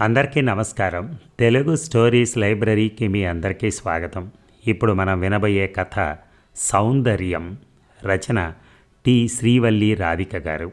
అందరికీ నమస్కారం. తెలుగు స్టోరీస్ లైబ్రరీకి మీ అందరికీ స్వాగతం. ఇప్పుడు మనం వినబోయే కథ సౌందర్యం రచన టి. శ్రీవల్లి రాధిక గారు.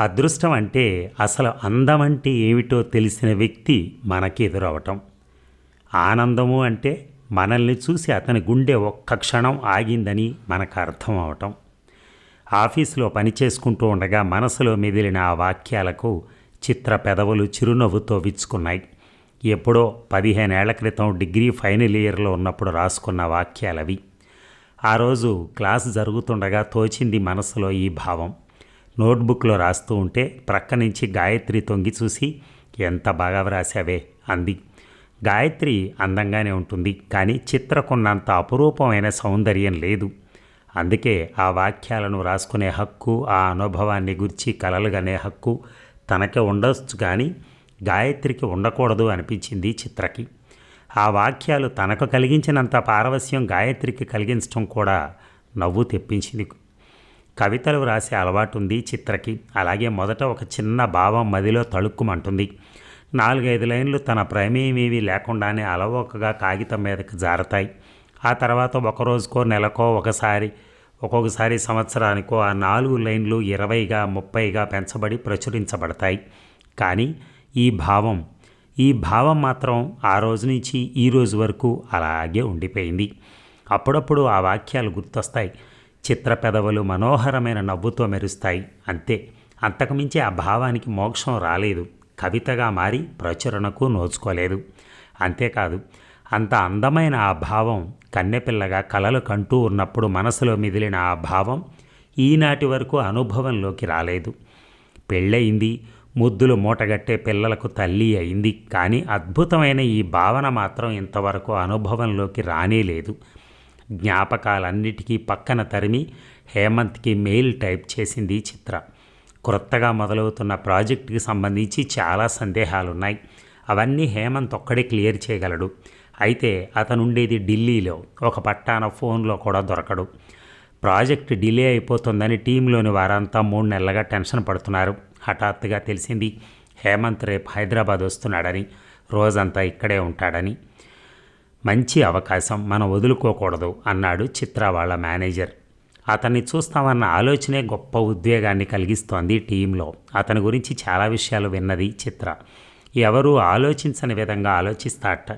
అదృష్టం అంటే అసలు అందం అంటే ఏమిటో తెలిసిన వ్యక్తి మనకి ఎదురవటం. ఆనందము అంటే మనల్ని చూసి అతని గుండె ఒక్క క్షణం ఆగిందని మనకు అర్థం అవటం. ఆఫీసులో పనిచేసుకుంటూ ఉండగా మనసులో మెదిలిన ఆ వాక్యాలకు చిత్ర పెదవులు చిరునవ్వుతో విచ్చుకున్నాయి ఎప్పుడో పదిహేనేళ్ళ క్రితం డిగ్రీ ఫైనల్ ఇయర్లో ఉన్నప్పుడు రాసుకున్న వాక్యాలవి. ఆ రోజు క్లాస్ జరుగుతుండగా తోచింది మనసులో ఈ భావం. నోట్బుక్లో రాస్తూ ఉంటే ప్రక్క నుంచి గాయత్రి తొంగి చూసి ఎంత బాగా వ్రాసావే అంది. గాయత్రి అందంగానే ఉంటుంది కానీ చిత్రకున్నంత అపురూపమైన సౌందర్యం లేదు. అందుకే ఆ వాక్యాలను రాసుకునే హక్కు ఆ అనుభవాన్ని గురించి కలలుగనే హక్కు తనకే ఉండొచ్చు కానీ గాయత్రికి ఉండకూడదు అనిపించింది చిత్రకి. ఆ వాక్యాలు తనకు కలిగించినంత పారవస్యం గాయత్రికి కలిగించడం కూడా నవ్వు తెప్పించింది. కవితలు రాసే అలవాటు ఉంది చిత్రకి. అలాగే మొదట ఒక చిన్న భావం మదిలో తళుక్కుమంటుంది. నాలుగైదు లైన్లు తన ప్రమేయమేమీ లేకుండానే అలవోకగా కాగితం మీదకి జారతాయి. ఆ తర్వాత ఒక రోజుకో నెలకో ఒకసారి ఒక్కొక్కసారి సంవత్సరానికో ఆ నాలుగు లైన్లు ఇరవైగా ముప్పైగా పెంచబడి ప్రచురించబడతాయి. కానీ ఈ భావం ఈ భావం మాత్రం ఆ రోజు నుంచి ఈ రోజు వరకు అలాగే ఉండిపోయింది. అప్పుడప్పుడు ఆ వాక్యాలు గుర్తొస్తాయి. చిత్ర పెదవులు మనోహరమైన నవ్వుతో మెరుస్తాయి. అంతే. అంతకుమించి ఆ భావానికి మోక్షం రాలేదు. కవితగా మారి ప్రచురణకు నోచుకోలేదు. అంతేకాదు అంత అందమైన ఆ భావం కన్నెపిల్లగా కలలు కంటూ ఉన్నప్పుడు మనసులో మిదిలిన ఆ భావం ఈనాటి వరకు అనుభవంలోకి రాలేదు. పెళ్ళయింది ముద్దులు మూటగట్టే పిల్లలకు తల్లి అయింది కానీ అద్భుతమైన ఈ భావన మాత్రం ఇంతవరకు అనుభవంలోకి రానే లేదు. జ్ఞాపకాలన్నిటికీ పక్కన తరిమి హేమంత్కి మెయిల్ టైప్ చేసింది చిత్ర. క్రొత్తగా మొదలవుతున్న ప్రాజెక్టుకి సంబంధించి చాలా సందేహాలున్నాయి. అవన్నీ హేమంత్ ఒక్కడే క్లియర్ చేయగలడు. అయితే అతనుండేది ఢిల్లీలో. ఒక పట్టాన ఫోన్లో కూడా దొరకడు. ప్రాజెక్ట్ డిలే అయిపోతుందని టీంలోని వారంతా మూడు నెలలుగా టెన్షన్ పడుతున్నారు. హఠాత్తుగా తెలిసింది హేమంత్ రేపు హైదరాబాద్ వస్తున్నాడని రోజంతా ఇక్కడే ఉంటాడని. మంచి అవకాశం మనం వదులుకోకూడదు అన్నాడు చిత్ర వాళ్ళ మేనేజర్. అతన్ని చూస్తామన్న ఆలోచనే గొప్ప ఉద్వేగాన్ని కలిగిస్తోంది టీంలో. అతని గురించి చాలా విషయాలు విన్నది చిత్ర. ఎవరూ ఆలోచించని విధంగా ఆలోచిస్తాట.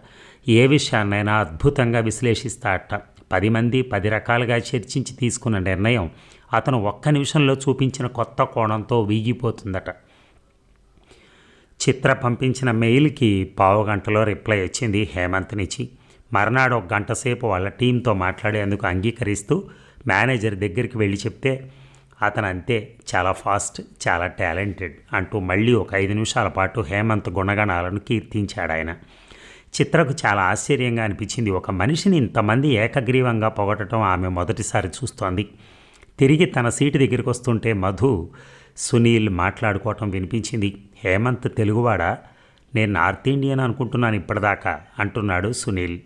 ఏ విషయాన్నైనా అద్భుతంగా విశ్లేషిస్తాడట. పది మంది పది రకాలుగా చర్చించి తీసుకున్న నిర్ణయం అతను ఒక్క నిమిషంలో చూపించిన కొత్త కోణంతో వీగిపోతుందట. చిత్ర పంపించిన మెయిల్కి పావు గంటలో రిప్లై వచ్చింది హేమంత్ నుంచి. మర్నాడు ఒక గంట సేపు వాళ్ళ టీంతో మాట్లాడేందుకు అంగీకరిస్తూ మేనేజర్ దగ్గరికి వెళ్ళి చెప్తే అతను అంతే చాలా ఫాస్ట్ చాలా టాలెంటెడ్ అంటూ మళ్ళీ ఒక ఐదు నిమిషాల పాటు హేమంత్ గుణగణాలను కీర్తించాడు ఆయన చిత్రకు చాలా ఆశ్చర్యంగా అనిపించింది. ఒక మనిషిని ఇంతమంది ఏకగ్రీవంగా పొగటం ఆమె మొదటిసారి చూస్తోంది. తిరిగి తన సీటు దగ్గరికి వస్తుంటే మధు సునీల్ మాట్లాడుకోవటం వినిపించింది. హేమంత్ తెలుగువాడా? నేను నార్త్ ఇండియన్ అనుకుంటున్నాను ఇప్పటిదాకా అంటున్నాడు సునీల్.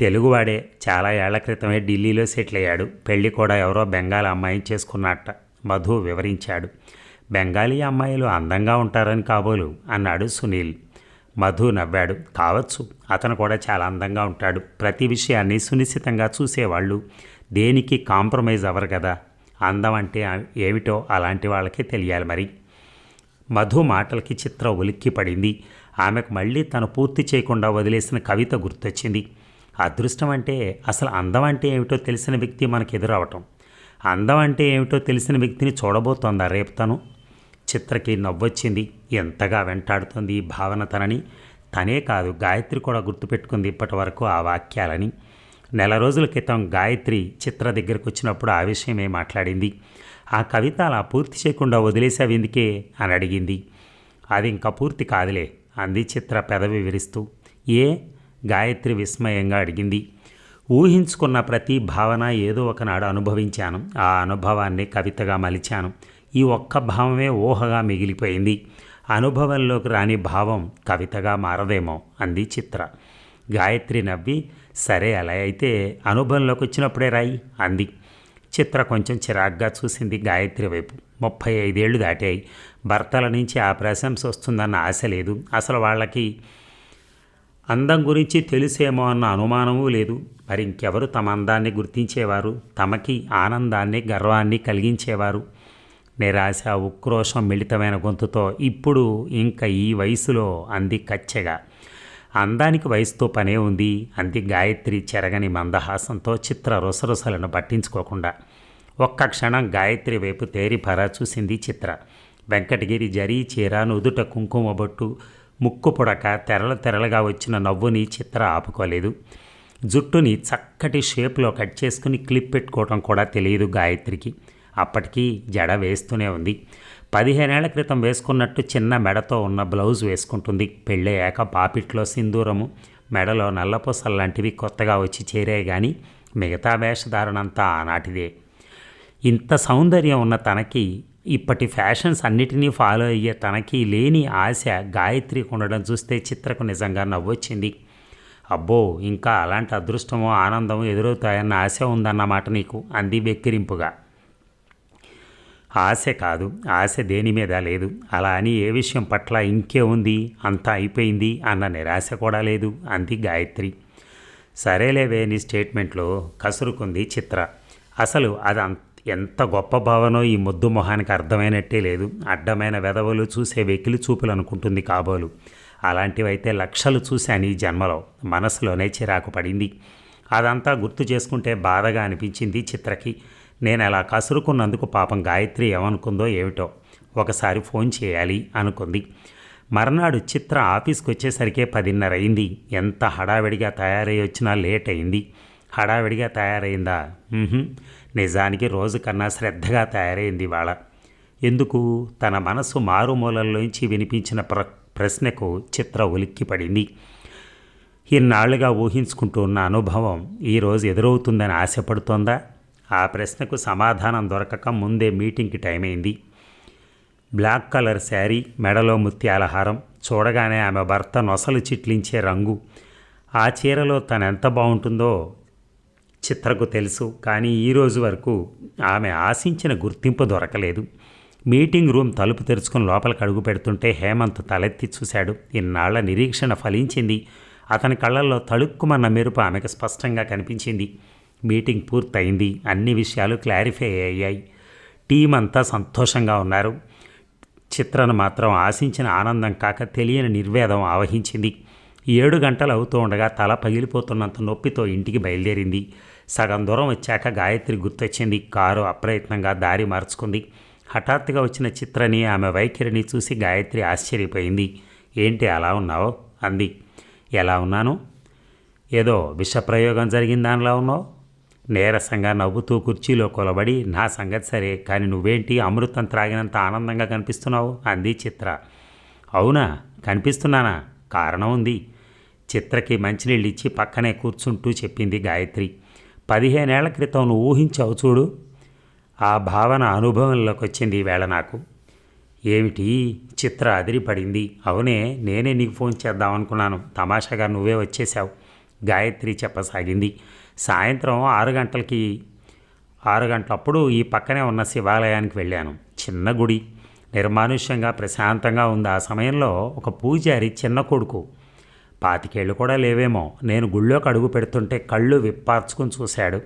తెలుగువాడే చాలా ఏళ్ళ క్రితమే ఢిల్లీలో సెటిల్ అయ్యాడు. పెళ్ళి కూడా ఎవరో బెంగాల్ అమ్మాయిని చేసుకున్నట్ట మధు వివరించాడు. బెంగాలీ అమ్మాయిలు అందంగా ఉంటారని కాబోలు అన్నాడు సునీల్. మధు నవ్వాడు. కావచ్చు అతను కూడా చాలా అందంగా ఉంటాడు. ప్రతి విషయాన్ని సునిశ్చితంగా చూసేవాళ్ళు. దేనికి కాంప్రమైజ్ అవ్వరు కదా? అందం అంటే ఏమిటో అలాంటి వాళ్ళకే తెలియాలి మరి. మధు మాటలకి చిత్ర ఉలిక్కి పడింది. ఆమెకు మళ్ళీ తను పూర్తి చేయకుండా వదిలేసిన కవిత గుర్తొచ్చింది. అదృష్టం అంటే అసలు అందం అంటే ఏమిటో తెలిసిన వ్యక్తి మనకు ఎదురవటం అందం అంటే ఏమిటో తెలిసిన వ్యక్తిని చూడబోతోందా రేపు తను? చిత్రకి నవ్వొచ్చింది. ఎంతగా వెంటాడుతుంది ఈ భావన తనని. తనే కాదు గాయత్రి కూడా గుర్తుపెట్టుకుంది ఇప్పటి వరకు ఆ వాక్యాలని. నెల రోజుల క్రితం గాయత్రి చిత్ర దగ్గరకు వచ్చినప్పుడు ఆ విషయమే మాట్లాడింది. ఆ కవిత అలా పూర్తి చేయకుండా వదిలేసావు ఎందుకే? అని అడిగింది. అది ఇంకా పూర్తి కాదులే అంది చిత్ర పెదవి విరుస్తూ. ఏ? గాయత్రి విస్మయంగా అడిగింది. ఊహించుకున్న ప్రతి భావన ఏదో ఒకనాడు అనుభవించాను. ఆ అనుభవాన్ని కవితగా మలిచాను. ఈ ఒక్క భావమే ఊహగా మిగిలిపోయింది. అనుభవంలోకి రాని భావం కవితగా మారదేమో అంది చిత్ర. గాయత్రి నవ్వి సరే అలా అయితే అనుభవంలోకి వచ్చినప్పుడే రాయి అంది. చిత్ర కొంచెం చిరాగ్గా చూసింది గాయత్రి వైపు. ముప్పై ఐదేళ్ళు దాటాయి. భర్తల నుంచి ఆ ప్రశంస వస్తుందన్న ఆశ లేదు. అసలు వాళ్ళకి అందం గురించి తెలుసేమో అన్న అనుమానమూ లేదు. మరి ఇంకెవరు తమ అందాన్ని గుర్తించేవారు? తమకి ఆనందాన్ని గర్వాన్ని కలిగించేవారు? నిరాశ ఉక్రోషం మిళితమైన గొంతుతో ఇప్పుడు ఇంకా ఈ వయసులో అంది కచ్చెగా. అందానికి వయసుతో పనే ఉంది. అంది గాయత్రి చెరగని మందహాసంతో చిత్ర రుసరుసలను పట్టించుకోకుండా. ఒక్క క్షణం గాయత్రి వైపు తేరిపరా చూసింది చిత్ర. వెంకటగిరి జరీ చీర నుదుట కుంకుమ బొట్టు ముక్కు పొడక తెరల తెరలుగా వచ్చిన నవ్వుని చిత్ర ఆపుకోలేదు. జుట్టుని చక్కటి షేప్లో కట్ చేసుకుని క్లిప్ పెట్టుకోవడం కూడా తెలియదు గాయత్రికి. అప్పటికీ జడ వేస్తూనే ఉంది. పదిహేనేళ్ళ క్రితం వేసుకున్నట్టు చిన్న మెడతో ఉన్న బ్లౌజ్ వేసుకుంటుంది. పెళ్ళయ్యాక పాపిట్లో సింధూరము మెడలో నల్లపూసలు లాంటివి కొత్తగా వచ్చి చేరాయి కానీ మిగతా వేషధారణంతా ఆనాటిదే. ఇంత సౌందర్యం ఉన్న తనకి ఇప్పటి ఫ్యాషన్స్ అన్నిటినీ ఫాలో అయ్యే తనకి లేని ఆశ గాయత్రి ఉండడం చూస్తే చిత్రకు నిజంగా నవ్వొచ్చింది. అబ్బో ఇంకా అలాంటి అదృష్టమో ఆనందమో ఎదురవుతాయన్న ఆశ ఉందన్నమాట నీకు? అంది వెక్కిరింపుగా. ఆశ కాదు ఆశ దేని మీద లేదు. అలా అని ఏ విషయం పట్ల ఇంకే ఉంది అంతా అయిపోయింది అన్న నిరాశ కూడా లేదు అంది గాయత్రి. సరేలేవే నీ స్టేట్మెంట్లో కసురుకుంది చిత్ర. అసలు అది అంత ఎంత గొప్ప భావనో ఈ ముద్దు మొహానికి అర్థమైనట్టే లేదు. అడ్డమైన వెధవలు చూసే వెకిలి చూపులు అనుకుంటుంది కాబోలు. అలాంటివైతే లక్షలు చూశాను ఈ జన్మలో. మనసులోనే చిరాకు పడింది. అదంతా గుర్తు చేసుకుంటే బాధగా అనిపించింది చిత్రకి. నేను అలా కసురుకున్నందుకు పాపం గాయత్రి ఏమనుకుందో ఏమిటో ఒకసారి ఫోన్ చేయాలి అనుకుంది. మర్నాడు చిత్ర ఆఫీస్కి వచ్చేసరికే పదిన్నర అయింది ఎంత హడావిడిగా తయారై వచ్చినా లేట్ అయింది హడావిడిగా తయారైందా నిజానికి రోజు కన్నా శ్రద్ధగా తయారైంది ఇవాళ. ఎందుకు? తన మనసు మారుమూలల్లోంచి వినిపించిన ప్ర ప్రశ్నకు చిత్ర ఉలిక్కిపడింది. ఇన్నాళ్ళుగా ఊహించుకుంటూ ఉన్న అనుభవం ఈరోజు ఎదురవుతుందని ఆశపడుతోందా? ఆ ప్రశ్నకు సమాధానం దొరకక ముందే మీటింగ్కి టైం అయింది బ్లాక్ కలర్ శారీ మెడలో ముత్యాల హారం చూడగానే ఆమె భర్త నొసలు చిట్లించే రంగు. ఆ చీరలో తనెంత బాగుంటుందో చిత్రకు తెలుసు కానీ ఈ రోజు వరకు ఆమె ఆశించిన గుర్తింపు దొరకలేదు. మీటింగ్ రూమ్ తలుపు తెరుచుకుని లోపలికి అడుగు పెడుతుంటే హేమంత్ తలెత్తి చూశాడు. ఇన్నాళ్ళ నిరీక్షణ ఫలించింది. అతని కళ్ళల్లో తళుక్కుమన్న మెరుపు ఆమెకు స్పష్టంగా కనిపించింది. మీటింగ్ పూర్తయింది. అన్ని విషయాలు క్లారిఫై అయ్యాయి. టీం అంతా సంతోషంగా ఉన్నారు. చిత్రను మాత్రం ఆశించిన ఆనందం కాక తెలియని నిర్వేదం ఆవహించింది. ఏడు గంటలు అవుతూ ఉండగా తల పగిలిపోతున్నంత నొప్పితో ఇంటికి బయలుదేరింది. సగం దూరం వచ్చాక గాయత్రి గుర్తొచ్చింది. కారు అప్రయత్నంగా దారి మార్చుకుంది. హఠాత్తుగా వచ్చిన చిత్రని ఆమె వైఖరిని చూసి గాయత్రి ఆశ్చర్యపోయింది. ఏంటి అలా ఉన్నావో? అంది. ఎలా ఉన్నాను? ఏదో విషప్రయోగం జరిగిన దానిలా ఉన్నావు? నీరసంగా నవ్వుతూ కుర్చీలో కొలబడి నా సంగతి సరే కానీ నువ్వేంటి అమృతం త్రాగినంత ఆనందంగా కనిపిస్తున్నావు? అంది చిత్ర. అవునా కనిపిస్తున్నానా? కారణం ఉంది. చిత్రకి మంచినీళ్ళు ఇచ్చి పక్కనే కూర్చుంటూ చెప్పింది గాయత్రి. పదిహేనేళ్ళ క్రితం నువ్వు ఊహించావు చూడు. ఆ భావన అనుభవంలోకి వచ్చింది ఈవేళ నాకు. ఏమిటి చిత్ర అదిరిపడింది. అవునే నేనే నీకు ఫోన్ చేద్దాం అనుకున్నాను తమాషాగా నువ్వే వచ్చేసావు గాయత్రి చెప్పసాగింది. సాయంత్రం ఆరు గంటలకి ఆరు గంటలప్పుడు ఈ పక్కనే ఉన్న శివాలయానికి వెళ్ళాను. చిన్న గుడి. నిర్మానుష్యంగా ప్రశాంతంగా ఉంది. ఆ సమయంలో ఒక పూజారి చిన్న కొడుకు. పాతికేళ్ళు కూడా లేవేమో. నేను గుళ్ళోకి అడుగు పెడుతుంటే కళ్ళు విప్పార్చుకుని చూశాడు.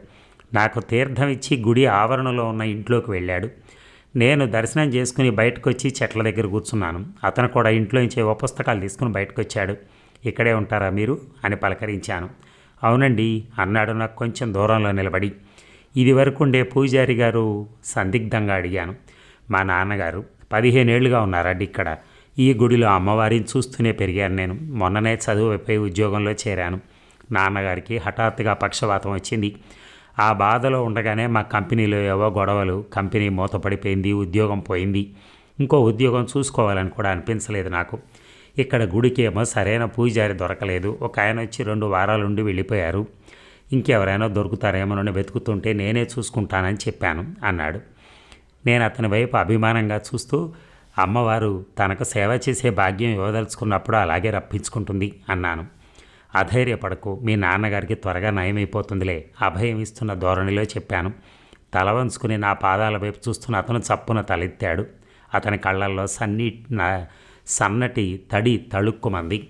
నాకు తీర్థం ఇచ్చి గుడి ఆవరణలో ఉన్న ఇంట్లోకి వెళ్ళాడు. నేను దర్శనం చేసుకుని బయటకు వచ్చి చెట్ల దగ్గర కూర్చున్నాను. అతను కూడా ఇంట్లో నుంచి పుస్తకాలు తీసుకుని బయటకు వచ్చాడు ఇక్కడే ఉంటారా మీరు? అని పలకరించాను. అవునండి అన్నాడు నాకు కొంచెం దూరంలో నిలబడి. ఇది వరకు ఉండే పూజారి గారు సందిగ్ధంగా అడిగాను. మా నాన్నగారు పదిహేనేళ్ళుగా ఉన్నారండి ఇక్కడ. ఈ గుడిలో అమ్మవారిని చూస్తూనే పెరిగాను నేను. మొన్ననే చదువు అయిపోయి ఉద్యోగంలో చేరాను. నాన్నగారికి హఠాత్తుగా పక్షవాతం వచ్చింది. ఆ బాధలో ఉండగానే మా కంపెనీలో ఏవో గొడవలు కంపెనీ మూతపడిపోయింది ఉద్యోగం పోయింది. ఇంకో ఉద్యోగం చూసుకోవాలని కూడా అనిపించలేదు నాకు. ఇక్కడ గుడికేమో సరైన పూజారి దొరకలేదు. ఒక ఆయన వచ్చి రెండు వారాలుండి వెళ్ళిపోయారు. ఇంకెవరైనా దొరుకుతారేమోనని వెతుకుతుంటే నేనే చూసుకుంటానని చెప్పాను అన్నాడు. నేను అతని వైపు అభిమానంగా చూస్తూ అమ్మవారు తనకు సేవ చేసే భాగ్యం ఇవ్వదలుచుకున్నప్పుడు అలాగే రప్పించుకుంటుంది అన్నాను. అధైర్యపడకు. మీ నాన్నగారికి త్వరగా నయమైపోతుందిలే అభయం ఇస్తున్న ధోరణిలో చెప్పాను. తల వంచుకుని నా పాదాల వైపు చూస్తున్న అతను చప్పున తలెత్తాడు. అతని కళ్ళల్లో సన్నీ నా- సన్నటి తడి తళుక్కుమంది.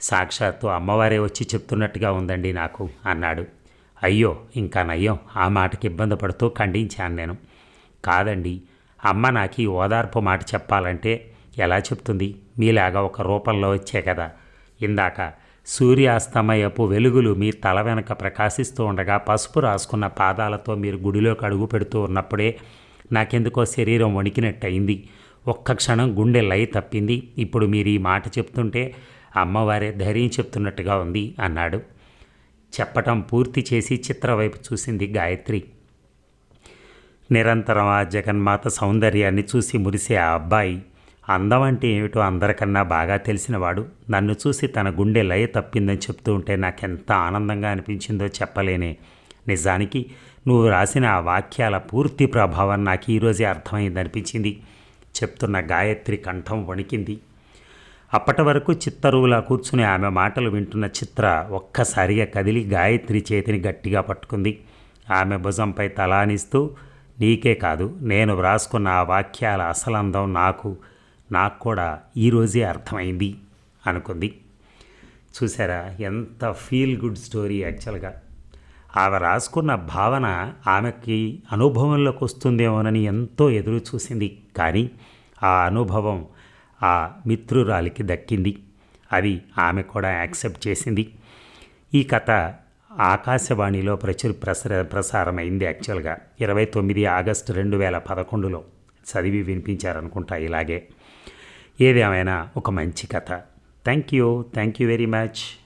సాక్షాత్తు అమ్మవారే వచ్చి చెప్తున్నట్టుగా ఉందండి నాకు అన్నాడు. అయ్యో ఇంకా నయ్యం ఆ మాటకి ఇబ్బంది పడుతూ ఖండించాను నేను. కాదండి అమ్మ నాకు ఈ ఓదార్పు మాట చెప్పాలంటే ఎలా చెప్తుంది? మీలాగా ఒక రూపంలో వచ్చే కదా. ఇందాక సూర్యాస్తమయపు వెలుగులు మీ తల వెనక ప్రకాశిస్తూ ఉండగా పసుపు రాసుకున్న పాదాలతో మీరు గుడిలోకి అడుగు పెడుతూ ఉన్నప్పుడే నాకెందుకో శరీరం వణికినట్టు అయింది ఒక్క క్షణం గుండె లై తప్పింది. ఇప్పుడు మీరు ఈ మాట చెప్తుంటే అమ్మవారే ధైర్యం చెప్తున్నట్టుగా ఉంది అన్నాడు. చెప్పటం పూర్తి చేసి చిత్ర వైపు చూసింది గాయత్రి. నిరంతరం ఆ జగన్మాత సౌందర్యాన్ని చూసి మురిసే ఆ అబ్బాయి అందం అంటే ఏమిటో అందరికన్నా బాగా తెలిసినవాడు. నన్ను చూసి తన గుండె లయ తప్పిందని చెప్తూ ఉంటే నాకెంత ఆనందంగా అనిపించిందో చెప్పలేనే. నిజానికి నువ్వు రాసిన ఆ వాక్యాల పూర్తి ప్రభావం నాకు ఈరోజే అర్థమైంది అనిపించింది చెప్తున్న గాయత్రి కంఠం వణికింది. అప్పటి వరకు చిత్తరువులా కూర్చుని ఆమె మాటలు వింటున్న చిత్ర ఒక్కసారిగా కదిలి గాయత్రి చేతిని గట్టిగా పట్టుకుంది. ఆమె భుజంపై తలానిస్తూ నీకే కాదు నేను వ్రాసుకున్న ఆ వాక్యాల అసలందం నాకు నాకు కూడా ఈరోజే అర్థమైంది అనుకుంది. చూసారా ఎంత ఫీల్ గుడ్ స్టోరీ యాక్చువల్గా ఆమె రాసుకున్న భావన ఆమెకి అనుభవంలోకి వస్తుందేమోనని ఎంతో ఎదురు చూసింది కానీ ఆ అనుభవం ఆ మిత్రురాలికి దక్కింది. అది ఆమె కూడా యాక్సెప్ట్ చేసింది. ఈ కథ ఆకాశవాణిలో ప్రచుర ప్రసర ప్రసారమైంది యాక్చువల్గా. ఇరవై తొమ్మిది ఆగస్టు రెండు వేల పదకొండులో చదివి వినిపించారనుకుంటా ఇలాగే. ఏదేమైనా ఒక మంచి కథ. Thank you. Thank you very much.